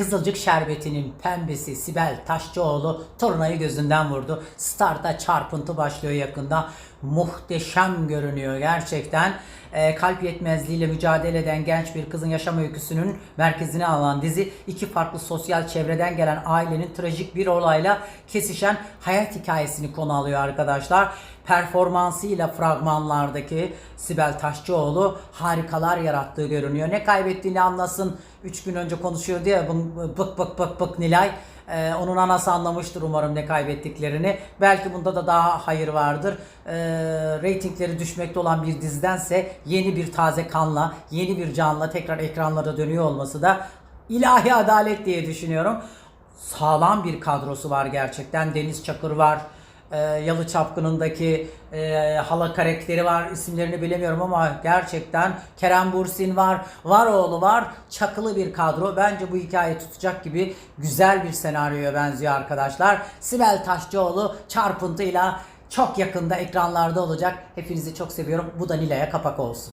Kızılcık Şerbeti'nin pembesi Sibel Taşçıoğlu turnayı gözünden vurdu. Starta çarpıntı başlıyor yakında. Muhteşem görünüyor gerçekten. Ee, kalp yetmezliğiyle mücadele eden genç bir kızın yaşam öyküsünün merkezine alan dizi iki farklı sosyal çevreden gelen ailenin trajik bir olayla kesişen hayat hikayesini konu alıyor arkadaşlar. Performansıyla fragmanlardaki Sibel Taşçıoğlu harikalar yarattığı görünüyor. Ne kaybettiğini anlasın. 3 gün önce konuşuyordu ya bık bık bık bık Nilay. Ee, onun anası anlamıştır umarım ne kaybettiklerini. Belki bunda da daha hayır vardır. Ee, reytingleri düşmekte olan bir dizidense yeni bir taze kanla, yeni bir canla tekrar ekranlara dönüyor olması da ilahi adalet diye düşünüyorum. Sağlam bir kadrosu var gerçekten. Deniz Çakır var. Ee, Yalı Çapkını'ndaki e, hala karakteri var. İsimlerini bilemiyorum ama gerçekten Kerem Bursin var. Varoğlu var. Çakılı bir kadro. Bence bu hikaye tutacak gibi güzel bir senaryoya benziyor arkadaşlar. Sibel Taşçıoğlu çarpıntıyla çok yakında ekranlarda olacak. Hepinizi çok seviyorum. Bu da Nilay'a kapak olsun.